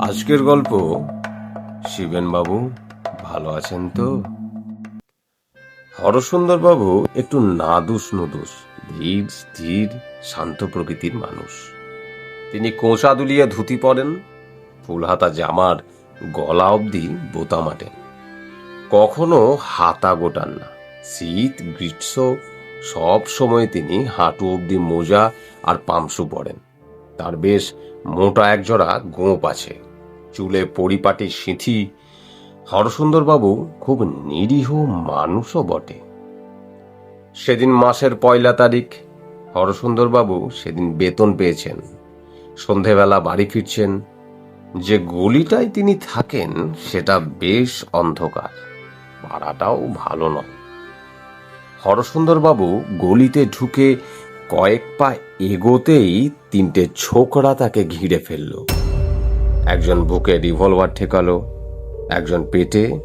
আজকের গল্প শিবেন বাবু ভালো আছেন তো? হরসুন্দর বাবু একটু নাদুস নুদুস, ধীর, স্থির, শান্ত প্রকৃতির মানুষ। তিনি কোঁচা দুলিয়ে ধুতি পরেন, ফুলহাতা জামার গলা অবধি বোতাম আটেন কখনো হাতা গোটান না, শীত, গ্রীষ্ম, সব সময় তিনি হাঁটু অবধি মোজা আর পামসু পরেন। তার বেশ মোটা একজোড়া গোঁপ আছে। চুলে পরিপাটি সিঁথি। হরসুন্দরবাবু খুব নিরীহ মানুষও বটে। সেদিন মাসের পয়লা তারিখ, হরসুন্দরবাবু সেদিন বেতন পেয়েছেন। সন্ধেবেলা বাড়ি ফিরছেন। যে গলিটায় তিনি থাকেন, সেটা বেশ অন্ধকার। পাড়াটাও ভালো নয়। হরসুন্দরবাবু গলিতে ঢুকে কয়েক পা এগোতেই তিনটে ছোকরা তাকে ঘিরে ফেলল। একজন বুকে রিভলভার ঠেকালো, একজন পেটে,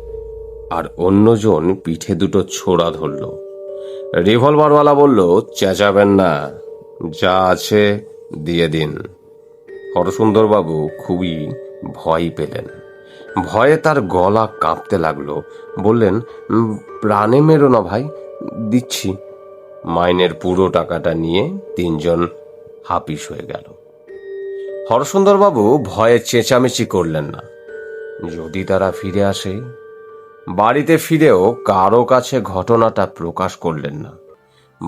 আর অন্যজন পিঠে দুটো ছোড়া ধরল। রিভলভারওয়ালা বলল, চেঁচাবেন না, যা আছে দিয়ে দিন। হরসুন্দরবাবু খুবই ভয় পেলেন। ভয়ে তার গলা কাঁপতে লাগল। বললেন প্রাণে মেরো না ভাই, দিচ্ছি। মাইনের পুরো টাকাটা নিয়ে তিনজন হাপিস হয়ে গেল। হরসুন্দরবাবু ভয়ে চেঁচামেচি করলেন না। যদি তারা ফিরে আসে, বাড়িতে ফিরেও কারও কাছে ঘটনাটা প্রকাশ করলেন না।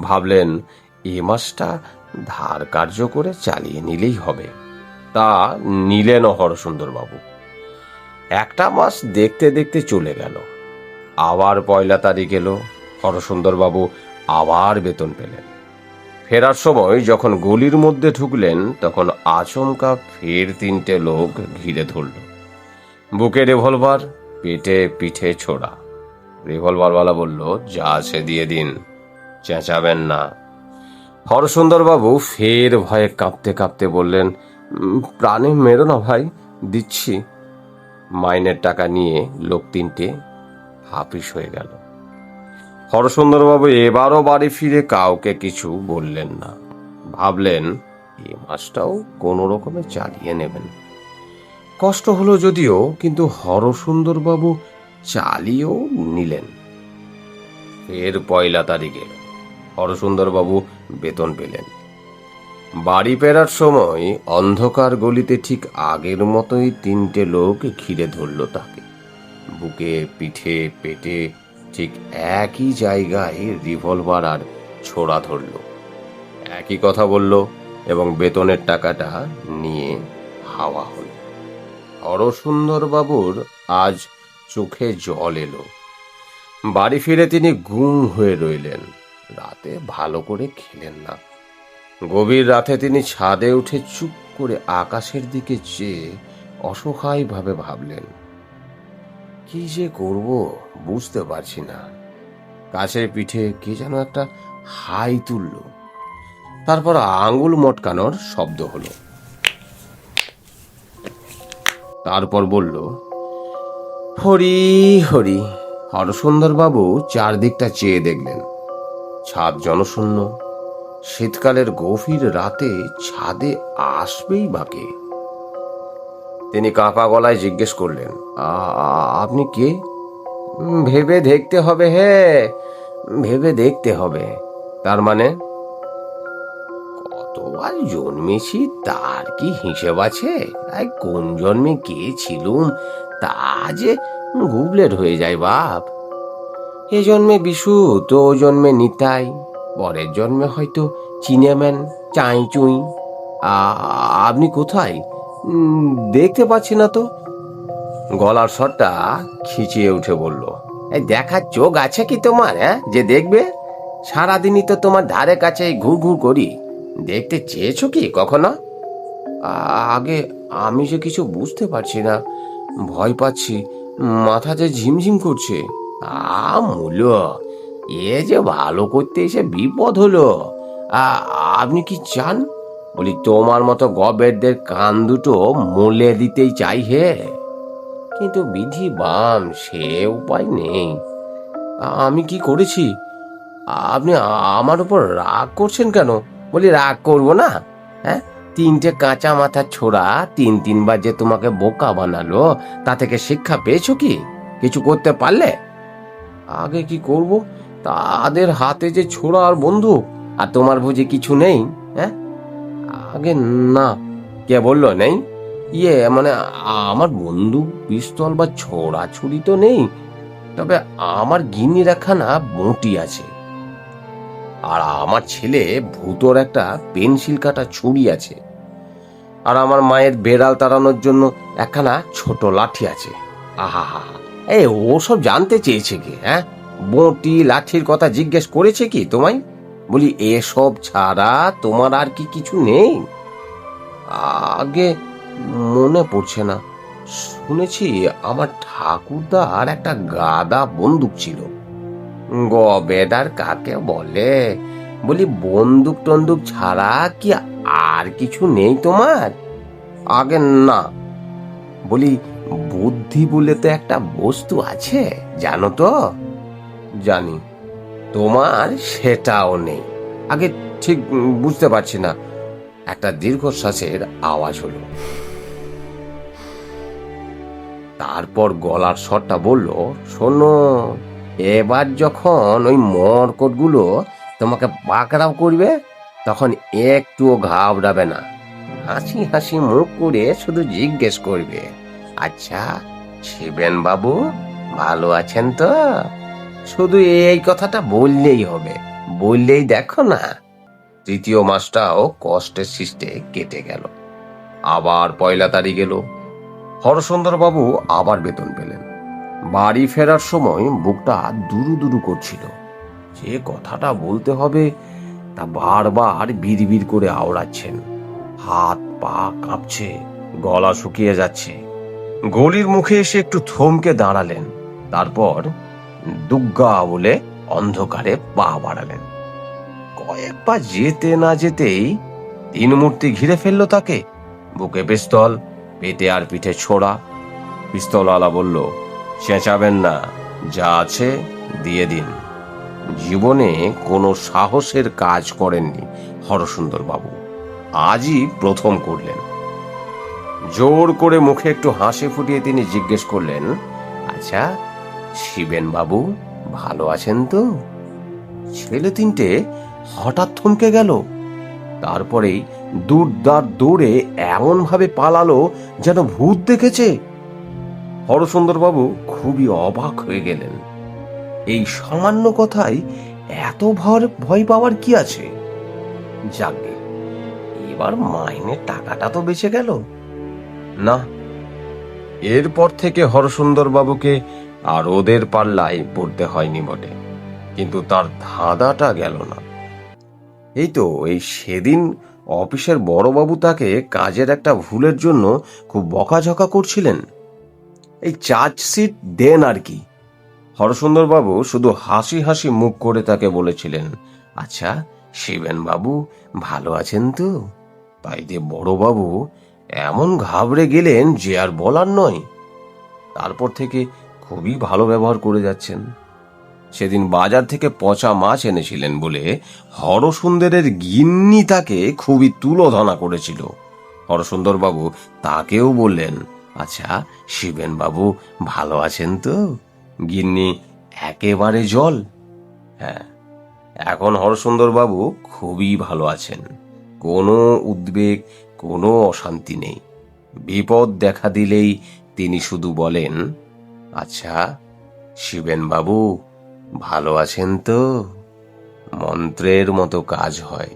ভাবলেন, এ মাসটা ধার কার্য করে চালিয়ে নিলেই হবে। তা নিলেন হরসুন্দরবাবু। একটা মাস দেখতে দেখতে চলে গেল। আবার পয়লা তারিখ এলো। হরসুন্দরবাবু আবার বেতন পেলেন। ফেরার সময় যখন গলির মধ্যে ঢুকলেন, তখন আচমকা ফের তিনটে লোক ঘিরে ধরল। বুকে রিভলভার, পেটে পিঠে ছোড়া। রিভলভারওয়ালা বলল, যা আছে দিয়ে দিন, চেঁচাবেন না। হরসুন্দরবাবু ফের ভয়ে কাঁপতে কাঁপতে বললেন প্রাণে মেরো না ভাই, দিচ্ছি। মাইনের টাকা নিয়ে লোক তিনটে হাপিস হয়ে গেল। হরসুন্দরবাবু এবারও বাড়ি ফিরে কাউকে কিছু বললেন না। ভাবলেন, এ মাসটাও কোনো রকমে চালিয়ে নেবেন। কষ্ট হলো যদিও, কিন্তু হরসুন্দরবাবু চালিয়েও নিলেন। ফের পয়লা তারিখে হরসুন্দরবাবু বেতন পেলেন। বাড়ি ফেরার সময় অন্ধকার গলিতে ঠিক আগের মতোই তিনটে লোক ঘিরে ধরল তাকে। বুকে পিঠে পেটে ঠিক একই জায়গায় রিভলভার আর ছোড়া ধরল। একই কথা বলল এবং বেতনের টাকাটা নিয়ে হাওয়া হল। হরসুন্দরবাবুর আজ চোখে জল এলো। বাড়ি ফিরে তিনি গুম হয়ে রইলেন। রাতে ভালো করে খেলেন না। গভীর রাতে তিনি ছাদে উঠে চুপ করে আকাশের দিকে চেয়ে অসহায়ভাবে ভাবলেন। কি যে করব বুঝতে পারছি না। কাছের পিঠে কে যেন একটা হাই তুলল। তারপর আঙ্গুল মটকানোর শব্দ হলো। তারপর বলল, হরি হরি। হরসুন্দরবাবু চারদিকটা চেয়ে দেখলেন। ছাদ জনশূন্য। শীতকালের গভীর রাতে ছাদে আসবেই বাকে। তিনি কাঁপা গলায় জিজ্ঞেস করলেন, "আ- আ- আপনি কে? ভেবে দেখতে হবে, হে, ভেবে দেখতে হবে। তার মানে কতবার জন্মেছি তার কি হিসেব আছে? কোন জন্মে কে ছিলুম তা যে গুবলেট হয়ে যায় বাপ। এ জন্মে বিশু, তো ও জন্মে নিতাই, পরের জন্মে হয়তো চিনেম্যান চাই চুই আপনি কোথায়? দেখতে পাচ্ছি না তো। গলার স্বরটা খিচিয়ে উঠে বলল, এই দেখার চোখ আছে কি তোমার হ্যাঁ? যে দেখবে? সারাদিনই তো তোমার ধারে কাছে ঘু ঘু করি। দেখতে চেয়েছো কি কখনো? আগে আমি যে কিছু বুঝতে পারছি না, ভয় পাচ্ছি, মাথা যে ঝিমঝিম করছে। আ, মূল্য, এ যে ভালো করতে এসে বিপদ হলো। আপনি কি চান? বলি, তোমার মতো গবেরদের কান দুটো মলে দিতেই চাই হে। কিন্তু বিধি বাম সে উপায় নেই। আমি কি করেছি? আপনি আমার উপর রাগ করছেন কেন? বলি, রাগ করব না হ্যাঁ? তিনটে কাঁচা মাথা ছোড়া তিন তিনবার যে তোমাকে বোকা বানালো, তা থেকে শিক্ষা পেয়েছ কি? কিছু করতে পারলে? আগে কি করব? তাদের হাতে যে ছোড়া আর বন্ধু আর তোমার বুঝি কিছু নেই হ্যাঁ? আগে না। কে বলল? নেই? ইয়ে মানে আমার বন্দুক পিস্তল বা ছোড়া ছুরি তো নেই। তবে আমার গিন্নির একখানা বঁটি আছে। আর আমার ছেলে ভূতর একটা পেন্সিল কাটা ছুরি আছে। আর আমার মায়ের বেড়াল তাড়ানোর জন্য একখানা ছোট লাঠি আছে। আহা এ ও সব জানতে চেয়েছে কি হ্যাঁ? বঁটি লাঠির কথা জিজ্ঞেস করেছে কি তোমায়? বলি, এসব ছাড়া তোমার আর কি কিছু নেই? আগে মনে পড়ছে না। শুনেছি আমার ঠাকুরদার একটা গাদা বন্দুক ছিল। গবেদার কাকে বলে? বলি, বন্দুক টন্দুক ছাড়া কি আর কিছু নেই তোমার? আগে না। বলি, বুদ্ধি বলে তো একটা বস্তু আছে, জানো তো? জানি। তোমার সেটাও নেই। আগে ঠিক বুঝতে পারছি না। একটা দীর্ঘশ্বাসের আওয়াজ হলো। তারপর গলার স্বরটা বলল, শোনো, এবার যখন ওই মরকটগুলো তোমাকে পাকড়াও করবে, তখন একটুও ঘাবড়াবে না। হাসি হাসি মুখ করে শুধু জিজ্ঞেস করবে আচ্ছা শিবেন বাবু, ভালো আছেন তো? শুধু এই কথাটা বললেই হবে। বললেই দেখো না, তৃতীয় মাসটাও কষ্টের সৃষ্টে কেটে গেল। আবার পয়লা তারিখ এলো। হরসুন্দর বাবু আবার বেতন পেলেন। বাড়ি ফেরার সময় বুকটা দুরু দুরু করছিল। যে কথাটা বলতে হবে তা বারবার বিড়বিড় করে আওড়াচ্ছেন। হাত পা কাঁপছে, গলা শুকিয়ে যাচ্ছে। গলির মুখে এসে একটু থমকে দাঁড়ালেন। তারপর দুগ্গা বলে অন্ধকারে পা বাড়ালেন। কয়েক পা যেতে না যেতেই তিন মূর্তি ঘিরে ফেলল তাকে। বুকে পিস্তল, পেটে আর পিঠে ছোড়া। পিস্তলওয়ালা বলল, চেঁচাবেন না, যা আছে দিয়ে দিন। জীবনে কোনো সাহসের কাজ করেননি হরসুন্দর বাবু আজই প্রথম করলেন। জোর করে মুখে একটু হাসি ফুটিয়ে তিনি জিজ্ঞেস করলেন আচ্ছা শিবেন বাবু, ভালো আছেন তো? ছেলে তিনটে হঠাৎ থমকে গেল। তারপরেই দূর দাঁড় দৌড়ে এমন ভাবে পালালো যেন ভূত দেখেছে। হরসুন্দরবাবু খুবই অবাক হয়ে গেলেন। এই সামান্য কথাই এত ভয় ভয় পাওয়ার কি আছে? যাকে এবার মাইনের টাকাটা তো বেঁচে গেল। না, এরপর থেকে হরসুন্দর বাবুকে আর ওদের পাল্লায় পড়তে হয়নি বটে। কিন্তু তার ধাঁধাটা গেল না। এই তো, এই সেদিন অফিসের বড়বাবু তাকে কাজের একটা ভুলের জন্য খুব বকাঝকা করছিলেন। এই চার্জশিট দেন আর কি। হরসুন্দরবাবু শুধু হাসি হাসি মুখ করে তাকে বলেছিলেন আচ্ছা শিবেন বাবু ভালো আছেন তো? তাই যে বড়বাবু এমন ঘাবড়ে গেলেন যে আর বলার নয়। তারপর থেকে খুবই ভালো ব্যবহার করে যাচ্ছেন। সেদিন বাজার থেকে পচা মাছ এনেছিলেন বলে হরসুন্দরের গিন্নি তাকে খুবই তুলোধনা করেছিল। হরসুন্দরবাবু তাকেও বললেন আচ্ছা শিবেন বাবু ভালো আছেন তো? গিন্নি, একেবারে জল? হ্যাঁ এখন হরসুন্দরবাবু খুবই ভালো আছেন। কোনো উদ্বেগ, কোনো অশান্তি নেই। বিপদ দেখা দিলেই তিনি শুধু বলেন আচ্ছা শিবেন বাবু ভালো আছেন তো? মন্ত্রের মতো কাজ হয়।